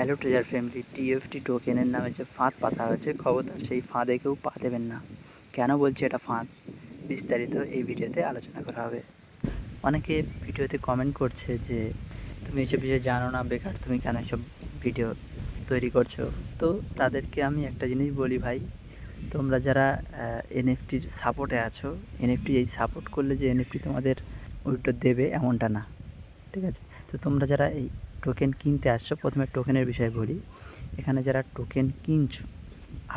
Hello treasure family TFT টোকেনের নামে যে ফাঁদ পাতা হয়েছে, খবরদার সেই ফাঁদে কেউ পা দেবেন না। কেন বলছি এটা ফাঁদ? বিস্তারিত এই ভিডিওতে আলোচনা করা হবে। অনেকে ভিডিওতে কমেন্ট করছে যে, তুমি এসব বিষয়ে জানো না, বেকার তুমি কেন এসব ভিডিও তৈরি করছ? তো তাদেরকে আমি একটা জিনিস বলি ভাই, তোমরা যারা এনএফটির সাপোর্টে আছো এনএফটি এই সাপোর্ট করলে যে এনএফটি তোমাদের উল্টো দেবে এমনটা না। ঠিক আছে? তো তোমরা যারা এই টোকেন কিনতে আসছো, প্রথমে টোকেনের বিষয়ে বলি। এখানে যারা টোকেন কিনছো,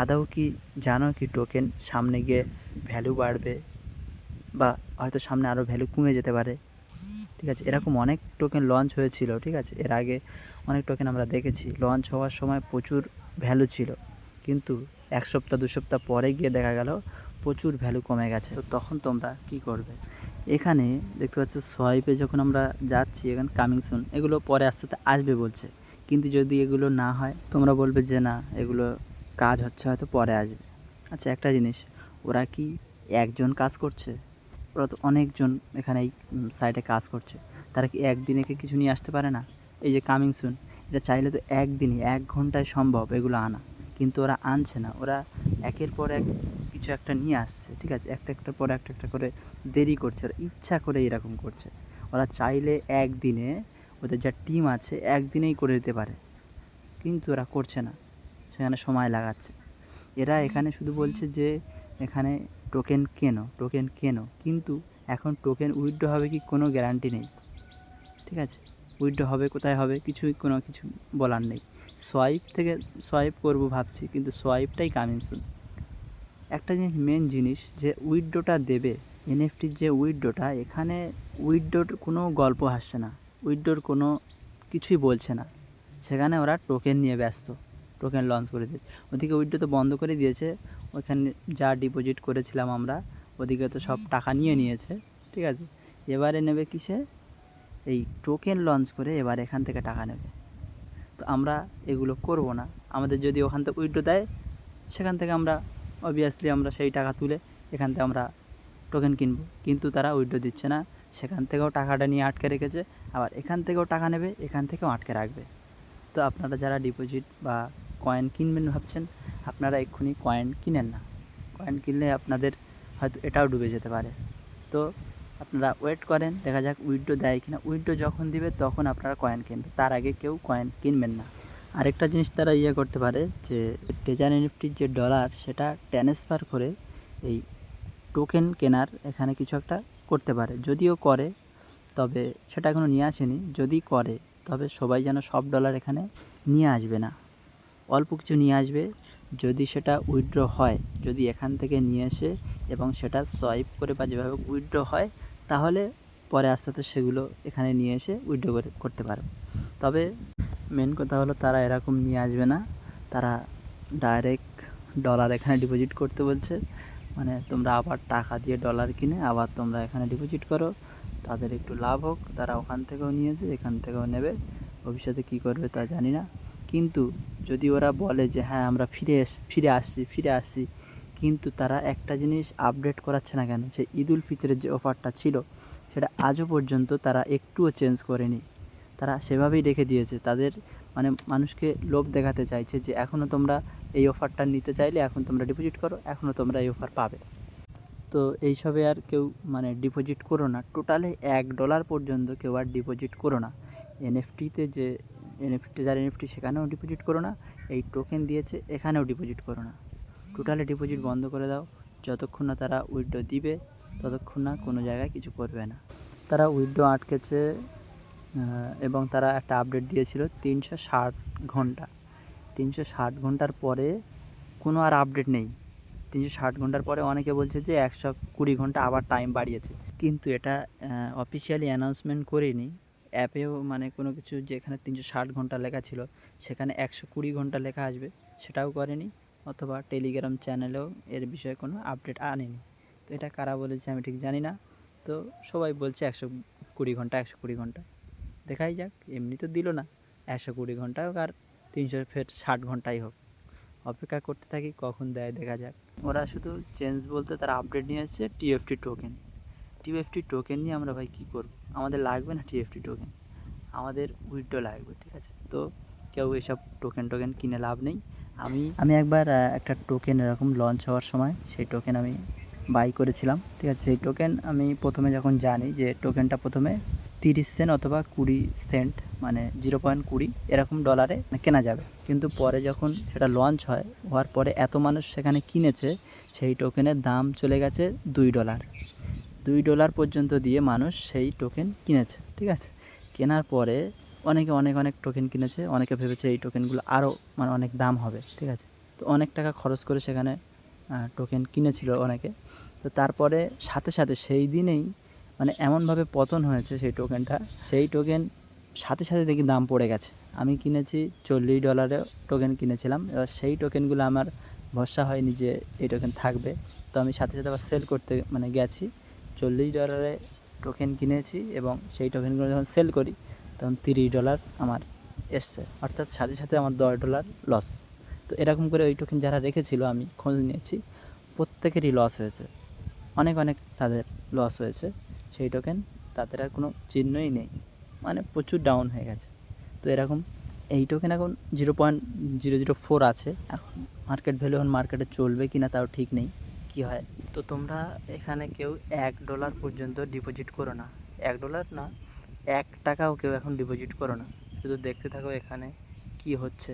আদৌ কি জানো কি টোকেন সামনে গিয়ে ভ্যালু বাড়বে বা হয়তো সামনে আরও ভ্যালু কমে যেতে পারে? ঠিক আছে, এরকম অনেক টোকেন লঞ্চ হয়েছিল, ঠিক আছে? এর আগে অনেক টোকেন আমরা দেখেছি লঞ্চ হওয়ার সময় প্রচুর ভ্যালু ছিল। কিন্তু এক সপ্তাহ, দু সপ্তাহ পরে গিয়ে দেখা গেল প্রচুর ভ্যালু কমে গেছে। তো তখন তোমরা কি করবে? এখানে দেখতে পাচ্ছ, সোয়াইপে যখন আমরা যাচ্ছি, এখানে কামিং সুন এগুলো পরে আস্তে আস্তে আসবে বলছে। কিন্তু যদি এগুলো না হয়, তোমরা বলবে যে না, এগুলো কাজ হচ্ছে, হয়তো পরে আসবে। আচ্ছা একটা জিনিস, ওরা কি একজন কাজ করছে? ওরা তো অনেকজন এখানে এই সাইটে কাজ করছে। তারা কি একদিনে কিছু নিয়ে আসতে পারে না? এই যে কামিং সুন এটা চাইলে তো একদিনই, এক ঘন্টায় সম্ভব এগুলো আনা। কিন্তু ওরা আনছে না। ওরা একের পর এক কিছু একটা নিয়ে আসছে, ঠিক আছে? একটা একটা পর একটা একটা করে দেরি করছে, ওরা ইচ্ছা করে এরকম করছে। ওরা চাইলে একদিনে ওদের যা টিম আছে একদিনেই করে দিতে পারে। কিন্তু ওরা করছে না, সেখানে সময় লাগাচ্ছে। এরা এখানে শুধু বলছে যে, এখানে টোকেন কেনো টোকেন কেনো, কিন্তু এখন টোকেন উইথড্র হবে কি কোনো গ্যারান্টি নেই, ঠিক আছে? উইথড্র হবে কোথায় হবে কিছুই কোনো কিছু বলার নেই। সোয়াইপ থেকে সোয়াইপ করব ভাবছি, কিন্তু সোয়াইপটাই কামিং সুন একটা জিনিস মেন জিনিস যে উইথড্রোটা দেবে এনএফটির যে উইথড্রোটা এখানে উইথড্রোর কোনো গল্প আসছে না উইথড্রোর কোনো কিছুই বলছে না। সেখানে ওরা টোকেন নিয়ে ব্যস্ত টোকেন লঞ্চ করে দিয়েছে। ওদিকে উইথড্রো তো বন্ধ করে দিয়েছে, ওখানে যা ডিপোজিট করেছিলাম আমরা, ওদিকে তো সব টাকা নিয়ে নিয়েছে, ঠিক আছে? এবারে নেবে কিসে? এই টোকেন লঞ্চ করে এবার এখান থেকে টাকা নেবে। তো আমরা এগুলো করব না। আমাদের যদি ওখান থেকে উইথড্রো দেয়, সেখান থেকে আমরা অবভিয়াসলি আমরা সেই টাকা তুলে এখান থেকে আমরা টোকেন কিনবো। কিন্তু তারা উইথড্রো দিচ্ছে না। সেখান থেকেও টাকাটা নিয়ে আটকে রেখেছে। আবার এখান থেকেও টাকা নেবে, এখান থেকেও আটকে রাখবে। তো আপনারা যারা ডিপোজিট বা কয়েন কিনবেন ভাবছেন, আপনারা এক্ষুনি কয়েন কিনেন না। কয়েন কিনলে আপনাদের হয়তো এটাও ডুবে যেতে পারে। তো আপনারা ওয়েট করেন, দেখা যাক উইথড্রো দেয় কিনা। উইথড্রো যখন দিবে, তখন আপনারা কয়েন কিনবেন। তার আগে কেউ কয়েন কিনবেন না। আরেকটা জিনিস তারা ইয়ে করতে পারে যে ট্রেজার এনএফটির যে ডলার সেটা ট্রান্সফার করে এই টোকেন কেনার এখানে কিছু একটা করতে পারে। যদিও করে, তবে সেটা এখনও নিয়ে আসেনি। যদি করে, তবে সবাই যেন সব ডলার এখানে নিয়ে আসবে না। অল্প কিছু নিয়ে আসবে। যদি সেটা উইথড্র হয়, যদি এখান থেকে নিয়ে এসে এবং সেটা সোয়াইপ করে বা যেভাবে উইথড্র হয়, তাহলে পরে আস্তে আস্তে সেগুলো এখানে নিয়ে এসে উইথড্র করে, করতে পারবে তবে মেন কথা হলো তারা এরকম নিয়ে আসবে না। তারা ডাইরেক্ট ডলার এখানে ডিপোজিট করতে বলছে। মানে তোমরা আবার টাকা দিয়ে ডলার কিনে আবার তোমরা এখানে ডিপোজিট করো। তাদের একটু লাভ হোক, তারা ওখান থেকেও নিয়েছে এখান থেকেও নেবে। ভবিষ্যতে কী করবে তা জানি না। কিন্তু যদি ওরা বলে যে হ্যাঁ আমরা ফিরে ফিরে আসছি ফিরে আসছি। কিন্তু তারা একটা জিনিস আপডেট করাচ্ছে না কেন? যে ঈদ উল ফিতরের যে অফারটা ছিল, সেটা আজও পর্যন্ত তারা একটুও চেঞ্জ করেনি। তারা সেভাবেই রেখে দিয়েছে। তাদের মানে মানুষকে লোভ দেখাতে চাইছে যে এখনও তোমরা এই অফারটা নিতে চাইলে এখন তোমরা ডিপোজিট করো এখনও তোমরা এই অফার পাবে। তো এইসবে আর কেউ মানে ডিপোজিট করো না। টোটালে এক ডলার পর্যন্ত কেউ আর ডিপোজিট করো না। এনএফটিতে যে এনএফটি যার এনএফটি সেখানেও ডিপোজিট করো না, এই টোকেন দিয়েছে, এখানেও ডিপোজিট করো না। টোটালে ডিপোজিট বন্ধ করে দাও। যতক্ষণ না তারা উইথড্র দিবে, ততক্ষণ না কোনো জায়গায় কিছু করবে না। তারা উইথড্র আটকেছে এবং তারা একটা আপডেট দিয়েছিল তিনশো ষাট ঘণ্টা। তিনশো ষাট ঘণ্টার পরে কোনো আর আপডেট নেই। তিনশো ষাট ঘণ্টার পরে অনেকে বলছে যে একশো কুড়ি ঘণ্টা আবার টাইম বাড়িয়েছে। কিন্তু এটা অফিসিয়ালি অ্যানাউন্সমেন্ট করিনি। অ্যাপেও মানে কোনো কিছু যেখানে তিনশো ষাট ঘণ্টা লেখা ছিল, সেখানে একশো কুড়ি ঘণ্টা লেখা আসবে, সেটাও করেনি। অথবা টেলিগ্রাম চ্যানেলেও এর বিষয়ে কোনো আপডেট আনেনি। তো এটা কারা বলেছে আমি ঠিক জানি না। তো সবাই বলছে একশো কুড়ি ঘণ্টা, একশো কুড়ি ঘণ্টা। দেখাই যাক, এমনি তো দিল না। একশো কুড়ি ঘণ্টা হোক আর তিনশো ফের ষাট ঘন্টাই হোক। অপেক্ষা করতে থাকি কখন দেয়, দেখা যাক। ওরা শুধু চেঞ্জ বলতে তারা আপডেট নিয়ে এসছে টিএফটি টোকেন টিএফটি টোকেন নিয়ে আমরা ভাই কী করব? আমাদের লাগবে না টিএফটি টোকেন আমাদের উইথড্র লাগবে, ঠিক আছে? তো কেউ এসব টোকেন টোকেন কিনে লাভ নেই। আমি আমি একবার একটা টোকেন এরকম লঞ্চ হওয়ার সময় সেই টোকেন আমি বাই করেছিলাম, ঠিক আছে? সেই টোকেন আমি প্রথমে যখন জানি যে টোকেনটা প্রথমে তিরিশ সেন্ট অথবা কুড়ি সেন্ট মানে জিরো পয়েন্ট কুড়ি এরকম ডলারে কেনা যাবে। কিন্তু পরে যখন সেটা লঞ্চ হয়, হওয়ার পরে এত মানুষ সেখানে কিনেছে, সেই টোকেনের দাম চলে গেছে দুই ডলার দুই ডলার পর্যন্ত দিয়ে মানুষ সেই টোকেন কিনেছে, ঠিক আছে? কেনার পরে অনেকে অনেক অনেক টোকেন কিনেছে, অনেকে ভেবেছে এই টোকেনগুলো আরও মানে অনেক দাম হবে, ঠিক আছে? তো অনেক টাকা খরচ করে সেখানে টোকেন কিনেছিল অনেকে। তো তারপরে সাথে সাথে সেই দিনেই মানে এমনভাবে পতন হয়েছে সেই টোকেনটা সেই টোকেন সাথে সাথে দেখি দাম পড়ে গেছে। আমি কিনেছি চল্লিশ ডলারে টোকেন কিনেছিলাম, এবার সেই টোকেনগুলো আমার ভরসা হয়নি যে এই টোকেন থাকবে। তো আমি সাথে সাথে আবার সেল করতে মানে গেছি, চল্লিশ ডলারে টোকেন কিনেছি এবং সেই টোকেনগুলো যখন সেল করি, তখন তিরিশ ডলার আমার এসছে। অর্থাৎ সাথে সাথে আমার দশ ডলার লস তো এরকম করে ওই টোকেন যারা রেখেছিল, আমি খোঁজ নিয়েছি, প্রত্যেকেরই লস হয়েছে। অনেক অনেক তাদের লস হয়েছে। সেই টোকেন তাদের আর কোনো চিহ্নই নেই। মানে প্রচুর ডাউন হয়ে গেছে। তো এরকম এই টোকেন এখন zero point zero zero four আছে। এখন মার্কেট ভ্যালু এখন মার্কেটে চলবে কি না তাও ঠিক নেই। কি হয়? তো তোমরা এখানে কেউ এক ডলার পর্যন্ত ডিপোজিট করো না। এক ডলার না, এক টাকাও কেউ এখন ডিপোজিট করো না। শুধু দেখতে থাকো এখানে কি হচ্ছে।